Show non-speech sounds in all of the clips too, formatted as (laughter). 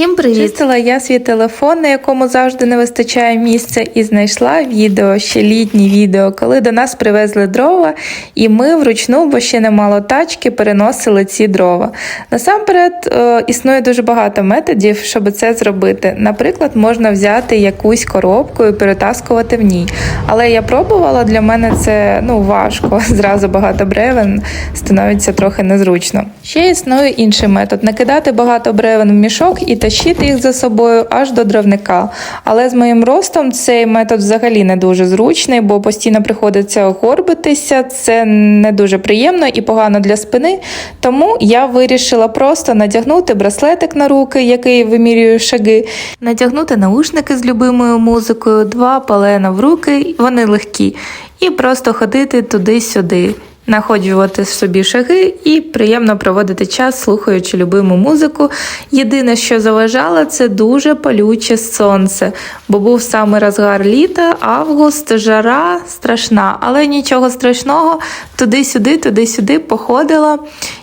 Всім привіт! Чистила я свій телефон, на якому завжди не вистачає місця, і знайшла відео, ще літнє відео, коли до нас привезли дрова, і ми вручну, бо ще не мало тачки, переносили ці дрова. Насамперед е, існує дуже багато методів, щоб це зробити. Наприклад, можна взяти якусь коробку і перетаскувати в ній. Але я пробувала, для мене це ну важко. (laughs) Зразу багато бревен становиться трохи незручно. Ще існує інший метод: накидати багато бревен в мішок і тащити їх за собою аж до дровника. Але з моїм ростом цей метод взагалі не дуже зручний, бо постійно приходиться горбитися. Це не дуже приємно і погано для спини. Тому я вирішила просто надягнути браслетик на руки, який вимірює шаги, надягнути наушники з любимою музикою, два полена в руки, вони легкі, і просто ходити туди-сюди находжувати собі шаги і приємно проводити час, слухаючи любиму музику. Єдине, що заважало, це дуже палюче сонце, бо був саме розгар літа, август, жара страшна, але нічого страшного, туди-сюди, туди-сюди походила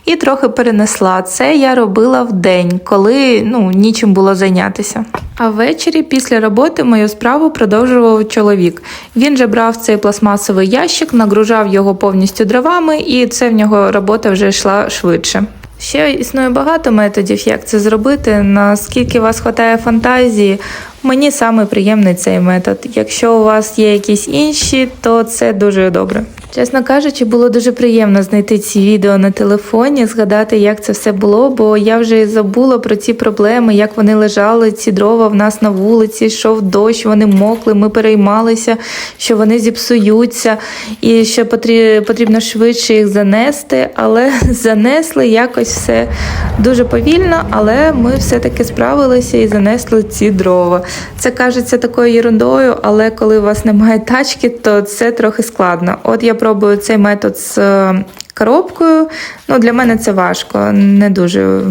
і трохи перенесла. Це я робила в день, коли ну, нічим було зайнятися. А ввечері після роботи мою справу продовжував чоловік. Він же брав цей пластмасовий ящик, нагружав його повністю дровами, і це в нього робота вже йшла швидше. Ще існує багато методів, як це зробити. Наскільки у вас хватає фантазії, мені саме приємний цей метод. Якщо у вас є якісь інші, то це дуже добре. Чесно кажучи, було дуже приємно знайти ці відео на телефоні, згадати, як це все було, бо я вже забула про ці проблеми, як вони лежали, ці дрова в нас на вулиці, йшов дощ, вони мокли, ми переймалися, що вони зіпсуються, і що потрі- потрібно швидше їх занести, але (laughs) занесли якось все дуже повільно, але ми все-таки справилися і занесли ці дрова. Це кажеться такою ерундою, але коли у вас немає тачки, то це трохи складно. От я пробую цей метод з е, коробкою. Ну, для мене це важко, не дуже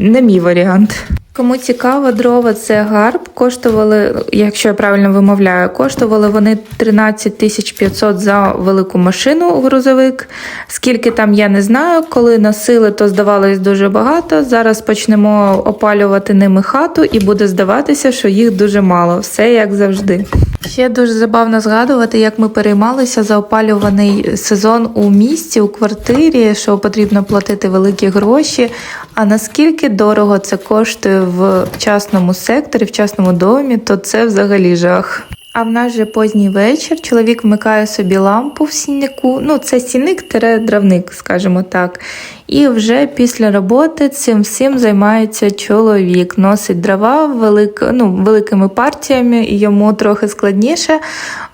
не мій варіант. Кому цікаво, дрова це гарб. Коштували, якщо я правильно вимовляю, коштували вони 13 тисяч 500 за велику машину грузовик. Скільки там я не знаю. Коли носили, то здавалось дуже багато. Зараз почнемо опалювати ними хату, і буде здаватися, що їх дуже мало. Все як завжди. Ще дуже забавно згадувати, як ми переймалися за опалюваний сезон у місті, у квартирі, що потрібно платити великі гроші. А наскільки дорого це коштує в частному секторі, в частному домі, то це взагалі жах. А в нас же поздній вечір. Чоловік вмикає собі лампу в сіннику. Ну, це сінник-дравник, скажімо так. І вже після роботи цим всім займається чоловік. Носить дрова велик, ну, великими партіями, і йому трохи складніше.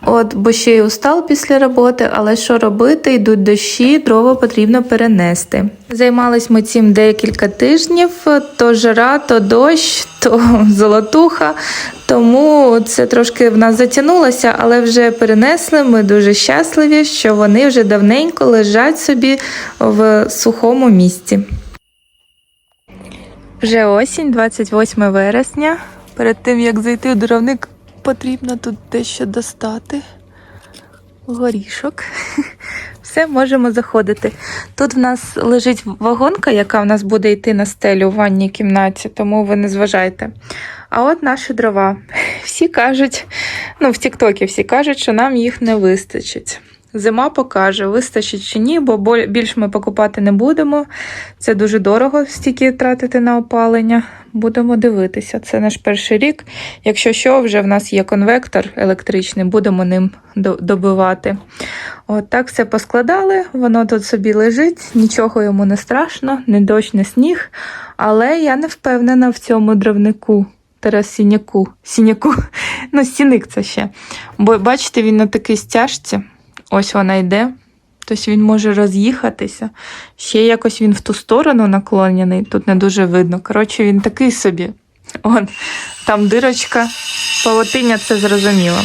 От, бо ще й устал після роботи, але що робити? Йдуть дощі, дрова потрібно перенести. Займались ми цим декілька тижнів: то жара, то дощ, то (laughs) золотуха. Тому це трошки в нас затягнулося, але вже перенесли. Ми дуже щасливі, що вони вже давненько лежать собі в сухому місці. Вже осінь, 28 вересня. Перед тим як зайти в дровник, потрібно тут дещо достати. Горішок. (laughs) Все, можемо заходити. Тут в нас лежить вагонка, яка в нас буде йти на стелю в ванній кімнаті, тому ви не зважайте. А от наші дрова. (laughs) Всі кажуть, ну в Тіктокі всі кажуть, що нам їх не вистачить. Зима покаже, вистачить чи ні, бо більш ми покупати не будемо. Це дуже дорого стільки тратити на опалення. Будемо дивитися. Це наш перший рік. Якщо що, вже в нас є конвектор електричний, будемо ним добивати. От так все поскладали, воно тут собі лежить, нічого йому не страшно, ні дощ, ні сніг. Але я не впевнена в цьому дровнику. Тарас сіняку. Сіняку. (laughs) Ну, сіник це ще. Бо бачите, він на такій стяжці. Ось вона йде. Тобто він може роз'їхатися. Ще якось він в ту сторону наклонений, тут не дуже видно. Коротше, він такий собі. Он, там дирочка, павутиння, це зрозуміло.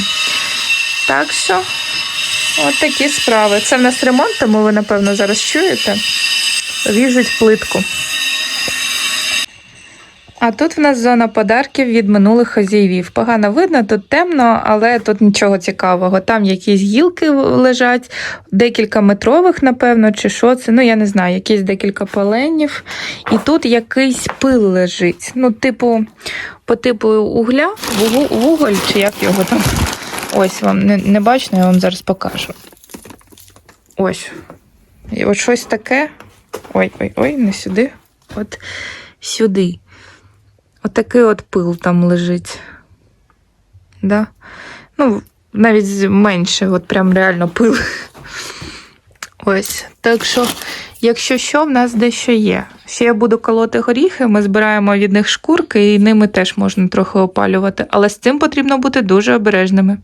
Так що, от такі справи. Це в нас ремонт, тому ви, напевно, зараз чуєте. Ріжуть плитку. А тут в нас зона подарків від минулих хазяївів. Погано видно, тут темно, але тут нічого цікавого. Там якісь гілки лежать, декілька метрових, напевно, чи що це. Ну, я не знаю, якісь декілька поленів. І тут якийсь пил лежить. Ну, типу, по типу угля, вуголь, чи як його там. Ось вам не, не бачно, я вам зараз покажу. Ось. І от щось таке. Ой, ой, ой, не сюди. От сюди. Отакий от пил там лежить. Да? Ну, навіть менше, от прям реально пил. (laughs) Ось. Так що, якщо що, в нас дещо є. Ще я буду колоти горіхи, ми збираємо від них шкурки, і ними теж можна трохи опалювати. Але з цим потрібно бути дуже обережними.